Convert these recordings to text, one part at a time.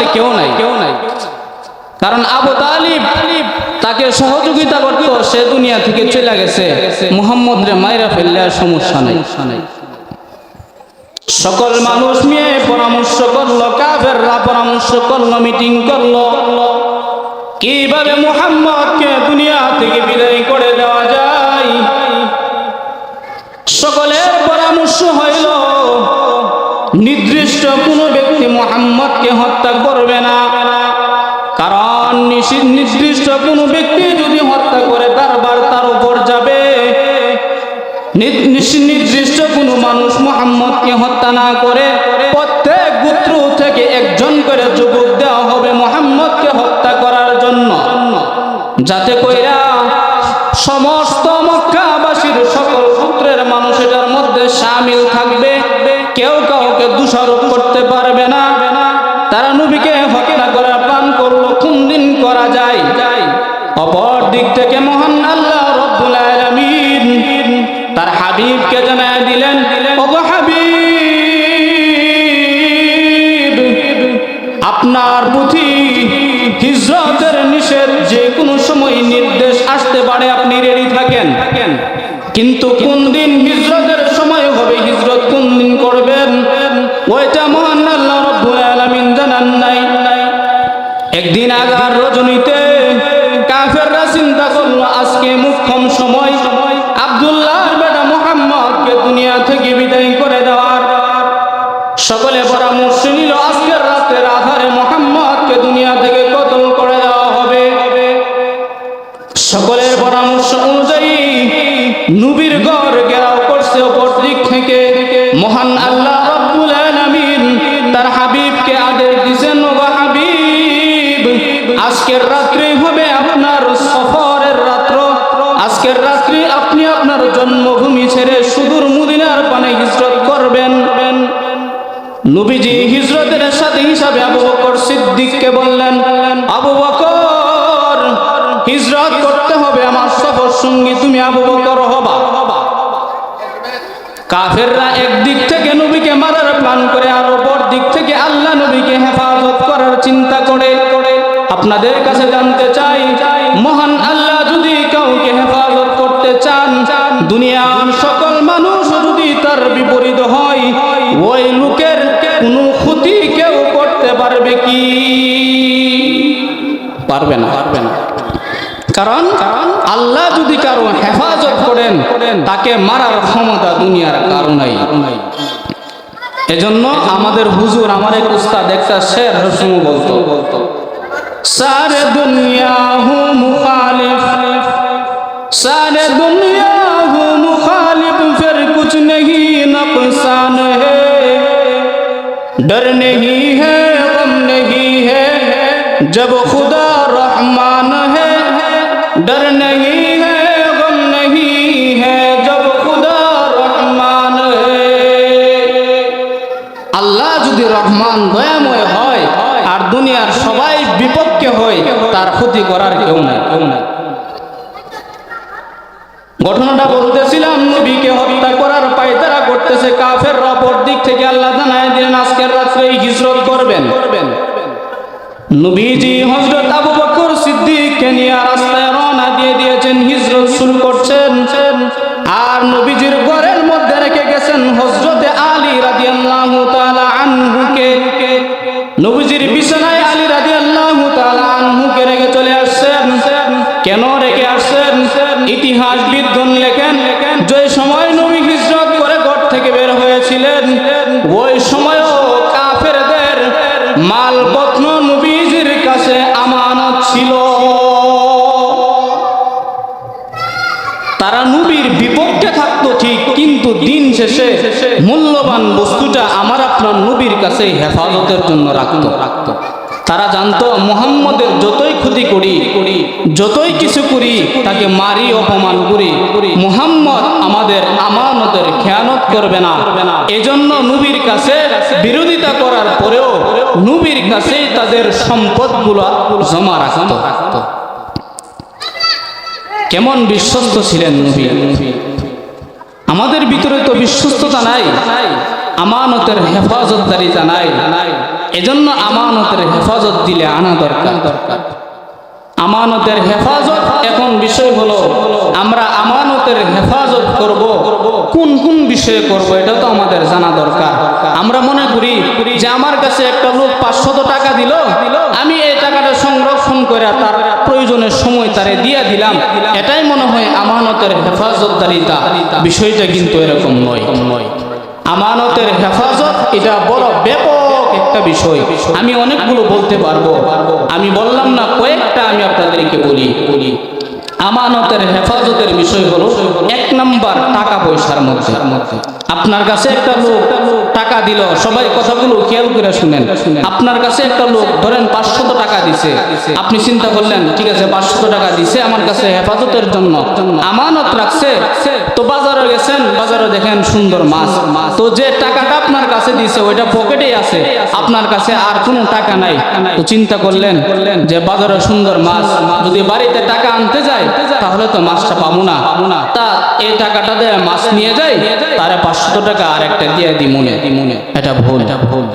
করার কেউ নাই। কেউ নাই কারণ আবু তালিব তাকে সহযোগিতা করত, সে দুনিয়া থেকে চলে গেছে। মুহাম্মদ রে মাইরা ফেললে আর সমস্যা নাই। সকল মানুষ নিয়ে পরামর্শ করল, কাফেররা পরামর্শ করল, মিটিং করল। কীভাবে মুহাম্মদকে দুনিয়া থেকে বিদায় করে দেওয়া যায়? সকলের পরামর্শ হইল না করে প্রত্যেক গোত্র থেকে একজন করে যুবক দেওয়া হবে মোহাম্মদকে হত্যা করার জন্য। যাতে কইরা সমস্ত মক্কাবাসীর সকল সূত্রের মানুষ এটার মধ্যে সামিল থাকবে। কেউ কাউকে দোষারোপ করতে পারবে না। তারা নবীকে হত্যা করার প্ল্যান করল, কোন দিন করা যায়? অপর দিক থেকে মহান আল্লাহ রব্বুল আলামিন তার হাবিবকে জানায় দিলেন, ওগো হাবিব আপনার প্রতি হিজরতের নিষেধ, যে কোনো সময় নির্দেশ আসতে পারে, আপনি রেডি থাকেন? কিন্তু কোন দিন হিজরতের সময় হবে? হিজরত কোন দিন করবেন? ওইটা মহান আল্লাহ রব্বুল আলামিন জানান নাই। একদিন আগার রজনীতে কাফেররা চিন্তা করল, আজকে মুখ্যম সময়। আব্দুল্লাহ বেটা মোহাম্মদকে দুনিয়া থেকে বিদায় সকলের পরামর্শ অনুযায়ী নবীর গড় হিজরত করতে হবে আমার সফর সঙ্গী, তুমি আবু বকর হবা। কাফেররা একদিক থেকে নবীকে মারার প্ল্যান করে আর অপর দিক থেকে আল্লাহ নবীকে হেফাজত করার চিন্তা করে। আপনাদের কাছে জানতে চাই, মহান আল্লাহ যদি কাউকে হেফাজত করতে চান, দুনিয়ার সকল মানুষ যদি তার বিপরীত হয়, ওই লোকের কোনো ক্ষতি কেউ করতে পারবে কি? পারবে না। পারবে না কারণ আল্লাহ যদি কারও হেফাজত করেন, তাকে মারার ক্ষমতা দুনিয়ার কারও নাই। এজন্য আমাদের হুজুর, আমার এক উস্তাদ, একটা শের রসম বলতো বলতো সারে দুনিয়া হু মুখালিফ, সারে দুনিয়া হু মুখালিফ, ফের কুছ নেহি নকসান হে। ডর নেহি হে, গম নেহি হে, জব খুদা ডর নহি হম নহি হব খুদা রহমান আল্লাহ যদি রহমান দয়াময় হয় আর দুনিয়ার সবাই বিপক্ষে হয়, তার ক্ষতি করার কেউ নাই। কেউ নাই ঘটনাটা বলতেছিলাম, নবীকে হত্যা করার পায়তারা করতেছে কাফের অপর দিক থেকে আল্লাহ জানায় দিলেন, আজকের রাত্রে হিজরত করবেন। করবেন নবীজি হজরত আবু বকর সিদ্দিককে নিয়ে রাস্তায় দিয়ে দিয়েছেন, হিজরত শুরু করছেন। আর নবীজির ঘরের মধ্যে রেখে গেছেন হজরতে আলী রাদিয়াল্লাহু তাআলা আনহুকে। নবীজির বিছানায় আলী রাদিয়াল্লাহু তাআলা আনহুকে রেখে চলে আসছেন। কেন রেখে আসছেন? ইতিহাসবিদগণ লেখেন, যে সময় নবী হিজরত করে ঘর থেকে বের হয়েছিলেন, ওই সময়ও শেষে মূল্যবান বস্তুটা আমার আপনার নবীর কাছে হেফাজতের জন্য রাখতো। রাখতো তারা জানতো, মোহাম্মদের যতই ক্ষতি করি, যতই কিছু করি, তাকে মারি, অপমান করি, মোহাম্মদ আমাদের আমানতের খেয়ানত করবে না। এজন্য নবীর কাছে বিরোধিতা করার পরেও নবীর কাছে তাদের সম্পদগুলো জমা রাখতো। কেমন বিশ্বস্ত ছিলেন নবী? নাই আমানতের হেফাজতদারিতা নাই। এজন্য আমানতের হেফাজত দিলে আনা দরকার দরকার। আমানতের হেফাজত। এখন বিষয় হলো, আমরা আমানতের হেফাজত করব। কোন কোন বিষয়ে করব, এটা তো আমাদের জানা দরকার। আমরা মনে করি যে আমার কাছে একটা লোক পাঁচশত টাকা দিল, আমি এই টাকাটা সংরক্ষণ করে তার প্রয়োজনের সময় তারে দিয়ে দিলাম। এটাই মনে হয় আমানতের হেফাজতদারিতা। বিষয়টা কিন্তু এরকম নয়। নয় আমানতের হেফাজত, এটা বড় ব্যাপক। একটা বিষয়, আমি অনেকগুলো বলতে পারব। আমি বললাম না, কয়েকটা আমি আপনাদেরকে বলি। বলি আমানতের হেফাজতের বিষয় হলো, এক নাম্বার টাকা পয়সার মধ্যে। আপনার কাছে একটা লোক টাকা দিল। সবাই কথাগুলো খেয়াল করে শুনেন। আপনার কাছে একটা লোক, ধরেন পাঁচশত টাকা দিছে। আপনি চিন্তা করলেন, ঠিক আছে, পাঁচশত টাকা দিছে আমার কাছে হেফাজতের জন্য। আমানত রাখছে। তো বাজারে গেছেন, বাজারে দেখেন সুন্দর মাছ। তো যে টাকাটা আপনার কাছে দিছে, ওইটা পকেটেই আছে। আপনার কাছে আর কোনো টাকা নাই। তো চিন্তা করলেন যে বাজারে সুন্দর মাছ, যদি বাড়িতে টাকা আনতে যায়, তাহলে তো মাছটা পাবো না। তা এই টাকাটা দিয়ে মাছ নিয়ে যাই, তারে পাঁচশো টাকা আর একটা দিয়ে দি মনে। মনে। এটা ভুল। এটা ভুল।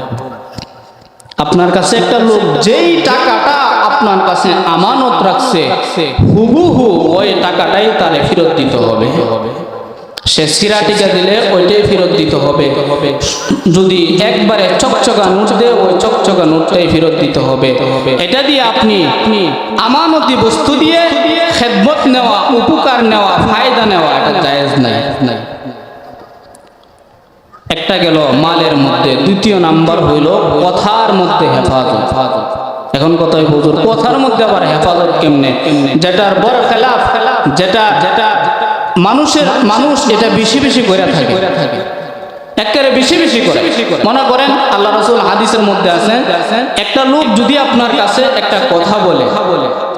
আপনার কাছে একটা লোক যেই টাকাটা আপনার কাছে আমানত রাখছে হুবহু ওই টাকাটাই তারে ফেরত দিতে হবে। সে সিরাটিকা দিলে ওইটাই ফেরত দিতে হবে। যদি একবারে চকচকা নোট দেয় ওই চকচকা নোটটাই ফেরত দিতে হবে। এটা দিয়ে আপনি আপনি আমানতি বস্তু দিয়ে খেদমত নেওয়া উপকার নেওয়া ফায়দা নেওয়া এটা জায়েজ নাই নাই। একটা গেল মালের মধ্যে দ্বিতীয় নাম্বার হইল কথার মধ্যে হেফাজত। এখন কথাই হুজুর? কথার মধ্যে আবার হেফাজত কেমনে? যেটার বড় খেলাফ যেটা যেটা মানুষের মানুষ এটা বেশি বেশি করে থাকে। একেবারে বেশি বেশি করে। মনে করেন আল্লাহ রসুল হাদিসের মধ্যে আছেন একটা লোক যদি আপনার কাছে একটা কথা বলে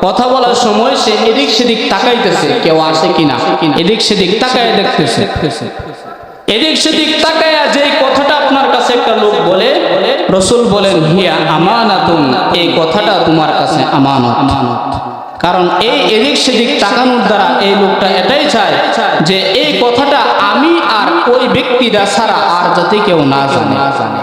কথা বলার সময় সে এদিক সেদিক তাকাইতেছে কেউ আসে কিনা? এদিক সেদিক তাকায় দেখতেছে। এদিক সেদিক তাকায়া যে কথাটা আপনার কাছে একটা লোক বলে, রসুল বলেন, হিয়া আমানাতুন এই কথাটা তোমার কাছে আমানত আমানত। কারণ এই এদিক সেদিক তাকানোর দ্বারা এই লোকটা এটাই চায় যে এই কথাটা আমি আর ওই ব্যক্তিরা ছাড়া আর যাতে কেউ না জানে।